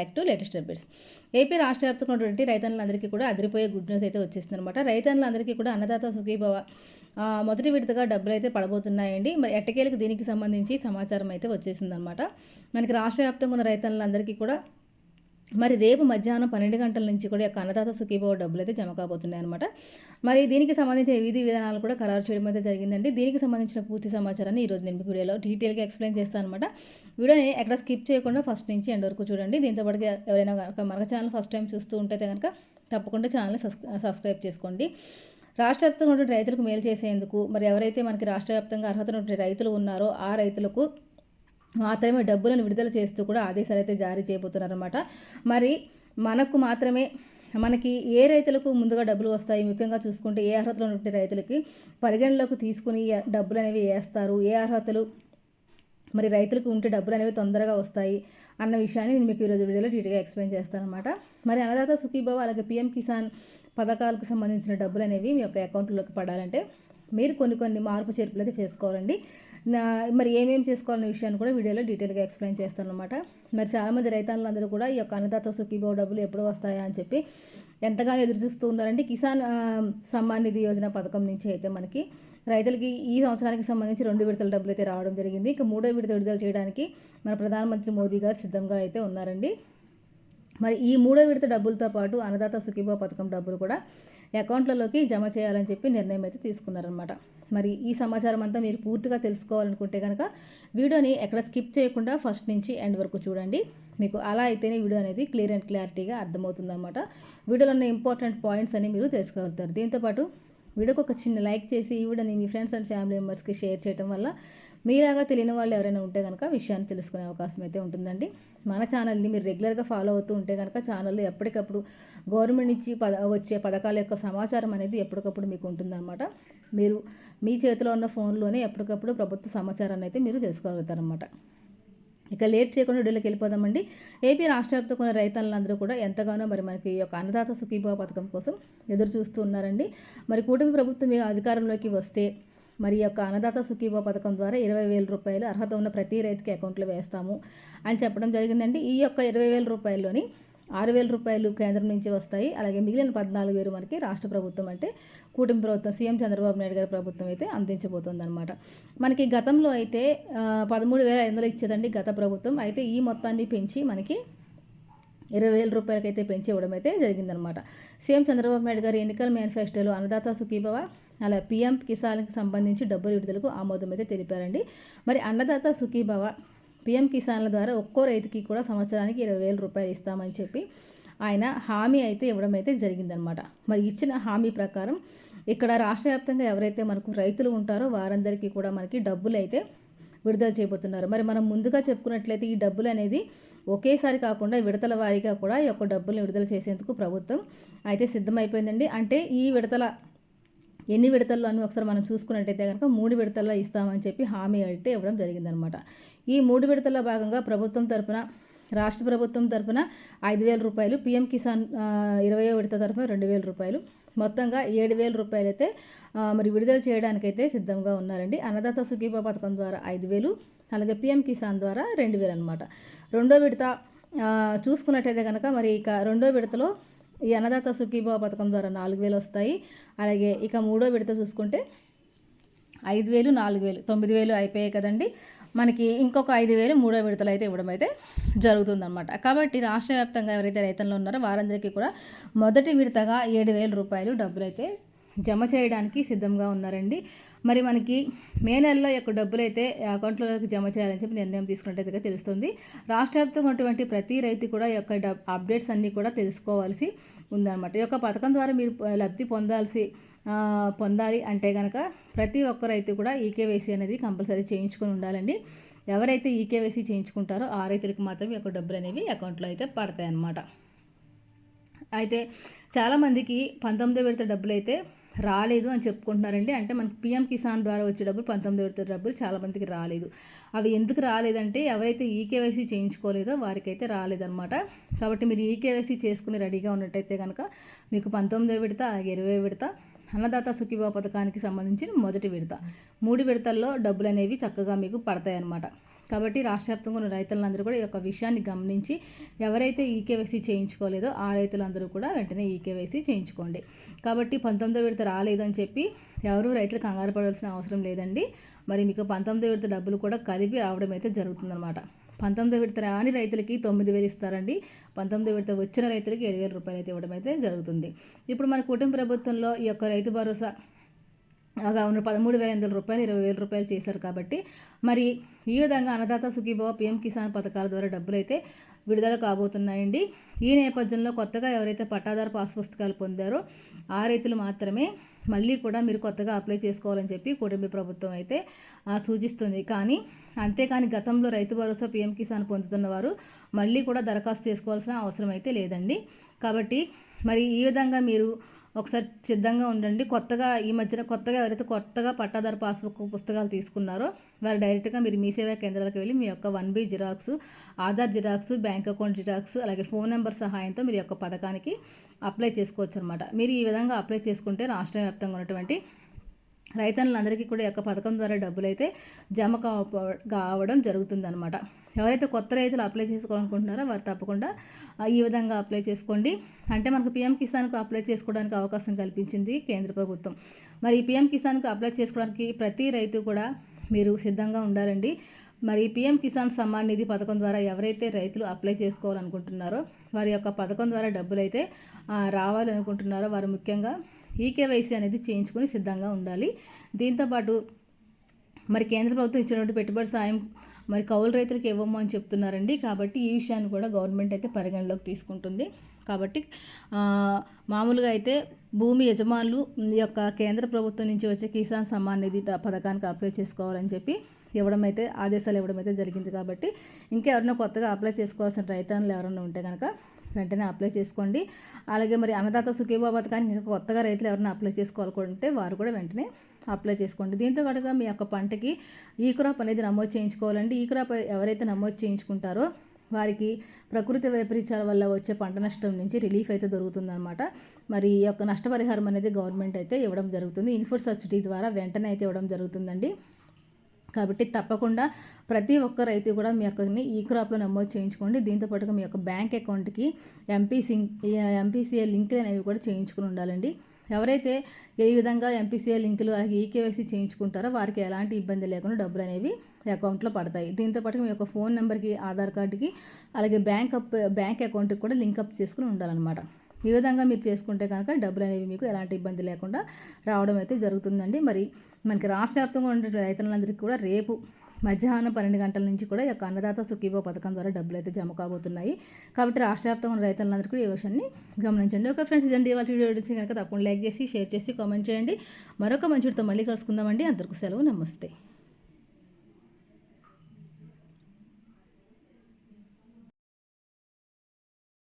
Back to latest updates. AP రాష్ట్ర వ్యాప్తంగా ఉన్నటువంటి రైతన్నులందరికీ కూడా అదిరిపోయే గుడ్ న్యూస్ అయితే వచ్చేసింది అనమాట రైతన్నులందరికీ కూడా అన్నదాత సుఖీభవ మొదటి విడతగా డబ్బులు అయితే పడబోతున్నాయండి. మరి ఎట్టకేలకు దీనికి సంబంధించి సమాచారం అయితే వచ్చేసిందనమాట మనకి రాష్ట్ర వ్యాప్తంగా ఉన్న రైతన్నులందరికీ కూడా మరి రేపు మధ్యాహ్నం పన్నెండు గంటల నుంచి కూడా ఈ యొక్క అన్నదాత సుఖీభవ డబ్బులు అయితే జమ కాబోతున్నాయి అనమాట మరి దీనికి సంబంధించిన విధి విధానాలు కూడా ఖరారు చేయడం అయితే జరిగిందండి. దీనికి సంబంధించిన పూర్తి సమాచారాన్ని ఈరోజు నేను మీకు వీడియోలో డీటెయిల్గా ఎక్స్ప్లెయిన్ చేస్తాను అనమాట వీడియోని ఎక్కడ స్కిప్ చేయకుండా ఫస్ట్ నుంచి ఎండ్ వరకు చూడండి. దీంతోపాటు ఎవరైనా కనుక మన ఛానల్ ఫస్ట్ టైం చూస్తూ ఉంటే కనుక తప్పకుండా ఛానల్ని సబ్స్క్రైబ్ చేసుకోండి. రాష్ట్ర వ్యాప్తంగా ఉన్నటువంటి రైతులకు మేలు చేసేందుకు మరి ఎవరైతే మనకి రాష్ట్ర వ్యాప్తంగా అర్హత ఉన్నటువంటి రైతులు ఉన్నారో ఆ రైతులకు మాత్రమే డబ్బులను విడుదల చేస్తూ కూడా ఆదేశాలు అయితే జారీ చేయబోతున్నారన్నమాట. మరి మనకు మాత్రమే మనకి ఏ రైతులకు ముందుగా డబ్బులు వస్తాయి? ముఖ్యంగా చూసుకుంటే ఏ అర్హతలు ఉన్నటువంటి రైతులకి పరిగణలోకి తీసుకుని డబ్బులు అనేవి వేస్తారు? ఏ అర్హతలు? మరి రైతులకు ఉంటే డబ్బులు అనేవి తొందరగా వస్తాయి అన్న విషయాన్ని నేను మీకు ఈరోజు వీడియోలో డీటెయిల్గా ఎక్స్ప్లెయిన్ చేస్తాను అనమాట మరి అన్నదాత సుఖీభావ అలాగే పిఎం కిసాన్ పథకాలకు సంబంధించిన డబ్బులు అనేవి మీ యొక్క అకౌంట్లోకి పడాలంటే మీరు కొన్ని కొన్ని మార్పు చేర్పులు అయితే చేసుకోవాలండి. మరి ఏమేమి చేసుకోవాలనే విషయాన్ని కూడా వీడియోలో డీటెయిల్గా ఎక్స్ప్లెయిన్ చేస్తాను అనమాట మరి చాలామంది రైతాంగులందరూ కూడా ఈ యొక్క అన్నదాత సుఖీభావ డబ్బులు ఎప్పుడు వస్తాయా అని చెప్పి ఎంతగానో ఎదురు చూస్తూ ఉన్నారండి. కిసాన్ సమ్మాన్ నిధి యోజన పథకం నుంచి అయితే మనకి రైతులకి ఈ సంవత్సరానికి సంబంధించి రెండు విడతల డబ్బులు అయితే రావడం జరిగింది. ఇంకా మూడో విడత విడుదల చేయడానికి మన ప్రధానమంత్రి మోదీ గారు సిద్ధంగా అయితే ఉన్నారండి. మరి ఈ మూడో విడత డబ్బులతో పాటు అన్నదాత సుఖీభావ పథకం డబ్బులు కూడా అకౌంట్లలోకి జమ చేయాలని చెప్పి నిర్ణయం అయితే తీసుకున్నారనమాట మరి ఈ సమాచారం అంతా మీరు పూర్తిగా తెలుసుకోవాలనుకుంటే కనుక వీడియోని ఎక్కడ స్కిప్ చేయకుండా ఫస్ట్ నుంచి ఎండ్ వరకు చూడండి. మీకు అలా అయితేనే వీడియో అనేది క్లియర్ అండ్ క్లారిటీగా అర్థమవుతుందన్నమాట. వీడియోలో ఉన్న ఇంపార్టెంట్ పాయింట్స్ అని మీరు తెలుసుకోగలుగుతారు. దీంతోపాటు వీడియోకి ఒక చిన్న లైక్ చేసి ఈ వీడియోని మీ ఫ్రెండ్స్ అండ్ ఫ్యామిలీ మెంబర్స్కి షేర్ చేయడం వల్ల మీలాగా తెలియని వాళ్ళు ఎవరైనా ఉంటే కనుక విషయాన్ని తెలుసుకునే అవకాశం అయితే ఉంటుందండి. మన ఛానల్ని మీరు రెగ్యులర్గా ఫాలో అవుతూ ఉంటే కనుక ఛానల్లో ఎప్పటికప్పుడు గవర్నమెంట్ నుంచి పద వచ్చే పథకాల యొక్క సమాచారం అనేది ఎప్పటికప్పుడు మీకు ఉంటుందన్నమాట. మీరు మీ చేతిలో ఉన్న ఫోన్లోనే ఎప్పటికప్పుడు ప్రభుత్వ సమాచారాన్ని అయితే మీరు తెలుసుకోగలుగుతారనమాట ఇక లేట్ చేయకుండా వీడియోలోకి వెళ్ళిపోదామండి. ఏపీ రాష్ట్ర వ్యాప్తంగా రైతులందరూ కూడా ఎంతగానో మరి మనకి ఈ యొక్క అన్నదాత సుఖీభావ పథకం కోసం ఎదురు చూస్తూ ఉన్నారండి. మరి కూటమి ప్రభుత్వం అధికారంలోకి వస్తే మరి యొక్క అన్నదాత సుఖీభావ పథకం ద్వారా ఇరవై వేల రూపాయలు అర్హత ఉన్న ప్రతి రైతుకి అకౌంట్లో వేస్తాము అని చెప్పడం జరిగిందండి. ఈ యొక్క ఇరవై వేల రూపాయల్లోని ఆరు వేల రూపాయలు కేంద్రం నుంచి వస్తాయి. అలాగే మిగిలిన పద్నాలుగు వేలు మనకి రాష్ట్ర ప్రభుత్వం అంటే కూటమి ప్రభుత్వం సీఎం చంద్రబాబు నాయుడు గారి ప్రభుత్వం అయితే అందించబోతుంది అనమాట మనకి గతంలో అయితే పదమూడు వేల ఐదు వందలు ఇచ్చేదండి గత ప్రభుత్వం. అయితే ఈ మొత్తాన్ని పెంచి మనకి ఇరవై వేల రూపాయలకైతే పెంచి ఇవ్వడం అయితే జరిగిందనమాట సీఎం చంద్రబాబు నాయుడు గారి ఎన్నికల మేనిఫెస్టోలో అన్నదాత సుఖీభవ అలా పీఎం కిసాన్కి సంబంధించి డబ్బులు విడుదలకు ఆమోదం అయితే తెలిపారండి. మరి అన్నదాత సుఖీభవ పీఎం కిసాన్ల ద్వారా ఒక్కో రైతుకి కూడా సంవత్సరానికి ఇరవై వేల రూపాయలు ఇస్తామని చెప్పి ఆయన హామీ అయితే ఇవ్వడం అయితే జరిగిందనమాట మరి ఇచ్చిన హామీ ప్రకారం ఇక్కడ రాష్ట్ర వ్యాప్తంగా ఎవరైతే మనకు రైతులు ఉంటారో వారందరికీ కూడా మనకి డబ్బులు అయితే విడుదల చేయబోతున్నారు. మరి మనం ముందుగా చెప్పుకున్నట్లయితే ఈ డబ్బులు అనేది ఒకేసారి కాకుండా విడతల వారీగా కూడా ఈ యొక్క డబ్బులను విడుదల చేసేందుకు ప్రభుత్వం అయితే సిద్ధమైపోయిందండి. అంటే ఈ విడతల ఎన్ని విడతల్లో అని ఒకసారి మనం చూసుకున్నట్టయితే కనుక మూడు విడతల్లో ఇస్తామని చెప్పి హామీ అయితే ఇవ్వడం జరిగిందనమాట. ఈ మూడు విడతల్లో భాగంగా ప్రభుత్వం తరపున రాష్ట్ర ప్రభుత్వం తరపున ఐదు వేల రూపాయలు పిఎం కిసాన్ ఇరవయో విడత తరపున రెండు వేల రూపాయలు. మొత్తంగా ఏడు వేల రూపాయలు అయితే మరి విడుదల చేయడానికైతే సిద్ధంగా ఉన్నారండి. అన్నదాత సుఖీభా పథకం ద్వారా ఐదు వేలు అలాగే పిఎం కిసాన్ ద్వారా రెండు వేలు అనమాట. రెండో విడత చూసుకున్నట్టయితే కనుక మరి ఇక రెండో విడతలో ఈ అన్నదాత సుఖీభవ పథకం ద్వారా నాలుగు వేలు వస్తాయి. అలాగే ఇక మూడో విడత చూసుకుంటే ఐదు వేలు నాలుగు వేలు తొమ్మిది వేలు అయిపోయాయి కదండి. మనకి ఇంకొక ఐదు వేలు మూడో విడతలు అయితే ఇవ్వడం అయితే జరుగుతుందన్నమాట. కాబట్టి రాష్ట్ర వ్యాప్తంగా ఎవరైతే రైతులు ఉన్నారో వారందరికీ కూడా మొదటి విడతగా ఏడు వేల రూపాయలు డబ్బులు అయితే జమ చేయడానికి సిద్ధంగా ఉన్నారండి. మరి మనకి మే నెలలో యొక్క డబ్బులు అయితే అకౌంట్లోకి జమ చేయాలని చెప్పి నిర్ణయం తీసుకున్నట్టయితే తెలుస్తుంది. రాష్ట్ర వ్యాప్తంగా ఉన్నటువంటి ప్రతి రైతు కూడా యొక్క డబ్ అప్డేట్స్ అన్నీ కూడా తెలుసుకోవాల్సి ఉందన్నమాట. ఈ యొక్క పథకం ద్వారా మీరు లబ్ధి పొందాల్సి పొందాలి అంటే కనుక ప్రతి ఒక్కరైతే కూడా ఈకేవైసీ అనేది కంపల్సరీ చేయించుకొని ఉండాలండి. ఎవరైతే ఈకేవైసీ చేయించుకుంటారో ఆ రైతులకు మాత్రం యొక్క డబ్బులు అనేవి అకౌంట్లో అయితే పడతాయి అన్నమాట అయితే చాలామందికి పంతొమ్మిదో విడత డబ్బులు అయితే రాలేదు అని చెప్పుకుంటున్నారండి. అంటే మనకి పిఎం కిసాన్ ద్వారా వచ్చే డబ్బులు పంతొమ్మిదో విడత డబ్బులు చాలామందికి రాలేదు. అవి ఎందుకు రాలేదంటే ఎవరైతే ఈకేవైసీ చేయించుకోలేదో వారికైతే రాలేదన్నమాట. కాబట్టి మీరు ఈకేవైసీ చేసుకుని రెడీగా ఉన్నట్టయితే కనుక మీకు పంతొమ్మిదో విడత అలాగే ఇరవై విడత అన్నదాత సుఖీభావ పథకానికి సంబంధించిన మొదటి విడత. మూడు విడతల్లో డబ్బులు అనేవి చక్కగా మీకు పడతాయి అన్నమాట కాబట్టి రాష్ట్ర వ్యాప్తంగా ఉన్న రైతులందరూ కూడా ఈ యొక్క విషయాన్ని గమనించి ఎవరైతే ఈకేవైసీ చేయించుకోలేదో ఆ రైతులందరూ కూడా వెంటనే ఈకేవైసీ చేయించుకోండి. కాబట్టి పంతొమ్మిదో విడత రాలేదని చెప్పి ఎవరు రైతులు కంగారు పడాల్సిన అవసరం లేదండి. మరి మీకు పంతొమ్మిదో విడత డబ్బులు కూడా కలిపి రావడం అయితే జరుగుతుందన్నమాట. పంతొమ్మిదో విడత రాని రైతులకి తొమ్మిది వేలు ఇస్తారండి. పంతొమ్మిదో విడత వచ్చిన రైతులకి ఏడు వేల రూపాయలు అయితే ఇవ్వడం అయితే జరుగుతుంది. ఇప్పుడు మన కుటుంబ ప్రభుత్వంలో ఈ యొక్క రైతు భరోసా అలాగా ఉన్న పదమూడు వేల ఎనిమిది రూపాయలు ఇరవై వేల రూపాయలు చేశారు కాబట్టి మరి ఈ విధంగా అన్నదాత సుఖీభావ పిఎం కిసాన్ పథకాల ద్వారా డబ్బులు అయితే విడుదల కాబోతున్నాయండి. ఈ నేపథ్యంలో కొత్తగా ఎవరైతే పట్టాదారు పాస్ పుస్తకాలు పొందారో ఆ రైతులు మాత్రమే మళ్ళీ కూడా మీరు కొత్తగా అప్లై చేసుకోవాలని చెప్పి కుటుంబ ప్రభుత్వం అయితే సూచిస్తుంది. కానీ అంతేకాని గతంలో రైతు భరోసా పిఎం కిసాన్ పొందుతున్న వారు మళ్ళీ కూడా దరఖాస్తు చేసుకోవాల్సిన అవసరం అయితే లేదండి. కాబట్టి మరి ఈ విధంగా మీరు ఒకసారి సిద్ధంగా ఉండండి. కొత్తగా ఈ మధ్యన కొత్తగా ఎవరైతే కొత్తగా పట్టాదారు పాస్బుక్ పుస్తకాలు తీసుకున్నారో వారు డైరెక్ట్గా మీరు మీ సేవా కేంద్రాలకు వెళ్ళి మీ యొక్క one B xerox Aadhaar xerox bank account xerox అలాగే ఫోన్ నెంబర్ సహాయంతో మీరు యొక్క పథకానికి అప్లై చేసుకోవచ్చు అనమాట మీరు ఈ విధంగా అప్లై చేసుకుంటే రాష్ట్ర వ్యాప్తంగా ఉన్నటువంటి రైతన్నులందరికీ కూడా యొక్క పథకం ద్వారా డబ్బులు అయితే జమ కావడం జరుగుతుందన్నమాట. ఎవరైతే కొత్త రైతులు అప్లై చేసుకోవాలనుకుంటున్నారో వారు తప్పకుండా ఈ విధంగా అప్లై చేసుకోండి. అంటే మనకు పిఎం కిసాన్కు అప్లై చేసుకోవడానికి అవకాశం కల్పించింది కేంద్ర ప్రభుత్వం. మరి పిఎం కిసాన్కు అప్లై చేసుకోవడానికి ప్రతి రైతు కూడా మీరు సిద్ధంగా ఉండాలండి. మరి పిఎం కిసాన్ సమ్మాన్ నిధి పథకం ద్వారా ఎవరైతే రైతులు అప్లై చేసుకోవాలనుకుంటున్నారో వారి యొక్క పథకం ద్వారా డబ్బులు అయితే రావాలనుకుంటున్నారో వారు ముఖ్యంగా ఈకేవైసీ అనేది చేయించుకొని సిద్ధంగా ఉండాలి. దీంతోపాటు మరి కేంద్ర ప్రభుత్వం ఇచ్చినటువంటి పెట్టుబడి సాయం మరి కౌలు రైతులకు ఇవ్వము అని చెప్తున్నారండి. కాబట్టి ఈ విషయాన్ని కూడా గవర్నమెంట్ అయితే పరిగణలోకి తీసుకుంటుంది. కాబట్టి మామూలుగా అయితే భూమి యజమానులు యొక్క కేంద్ర ప్రభుత్వం నుంచి వచ్చే కిసాన్ సమ్మాన్ నిధి పథకానికి అప్లై చేసుకోవాలని చెప్పి ఇవ్వడం అయితే ఆదేశాలు ఇవ్వడం అయితే జరిగింది. కాబట్టి ఇంకెవరైనా కొత్తగా అప్లై చేసుకోవాల్సిన రైతాన్లు ఎవరైనా ఉంటే కనుక వెంటనే అప్లై చేసుకోండి. అలాగే మరి అన్నదాత సుఖీభా పథకానికి ఇంకా కొత్తగా రైతులు ఎవరైనా అప్లై చేసుకోవాలనుకుంటే వారు కూడా వెంటనే అప్లై చేసుకోండి. దీంతో కనుక మీ యొక్క పంటకి ఈ క్రాప్ అనేది నమోదు చేయించుకోవాలండి. ఈ క్రాప్ ఎవరైతే నమోదు చేయించుకుంటారో వారికి ప్రకృతి వైపరీత్యాల వల్ల వచ్చే పంట నష్టం నుంచి రిలీఫ్ అయితే దొరుకుతుందన్నమాట. మరి ఈ యొక్క నష్టపరిహారం అనేది గవర్నమెంట్ అయితే ఇవ్వడం జరుగుతుంది. ఇన్ఫుడ్ సబ్సిడీ ద్వారా వెంటనే అయితే ఇవ్వడం జరుగుతుందండి. కాబట్టి తప్పకుండా ప్రతి ఒక్క రైతు కూడా మీ యొక్కని ఈ క్రాప్లో నమోదు చేయించుకోండి. దీంతోపాటుగా మీ యొక్క బ్యాంక్ అకౌంట్కి ఎంపీసీ ఎంపీసీఏ లింకులు అనేవి కూడా చేయించుకుని ఉండాలండి. ఎవరైతే ఏ విధంగా ఎంపీసీఏ లింకులు అలాగే ఈకేవైసీ చేయించుకుంటారో వారికి ఎలాంటి ఇబ్బంది లేకుండా డబ్బులు అనేవి అకౌంట్లో పడతాయి. దీంతోపాటు మీ యొక్క ఫోన్ నెంబర్కి ఆధార్ కార్డుకి అలాగే బ్యాంక్ అప్ బ్యాంక్ అకౌంట్కి కూడా లింక్ అప్ చేసుకుని ఉండాలన్నమాట. ఈ విధంగా మీరు చేసుకుంటే కనుక డబ్బులు అనేవి మీకు ఎలాంటి ఇబ్బంది లేకుండా రావడం అయితే జరుగుతుందండి. మరి మనకి రాష్ట్ర వ్యాప్తంగా ఉండే రైతులందరికీ కూడా రేపు మధ్యాహ్నం పన్నెండు గంటల నుంచి కూడా ఈ యొక్క అన్నదాత సుఖీభో పథకం ద్వారా డబ్బులు అయితే జమ కాబోతున్నాయి. కాబట్టి రాష్ట్ర వ్యాప్తంగా ఉన్న రైతులందరికీ కూడా ఈ విషయాన్ని గమనించండి. ఒక ఫ్రెండ్స్ ఇదండి వాళ్ళ వీడియో వచ్చి కనుక తప్పకుండా లైక్ చేసి షేర్ చేసి కామెంట్ చేయండి. మరొక మంచితో మళ్ళీ కలుసుకుందామండి. అందరికీ సెలవు నమస్తే.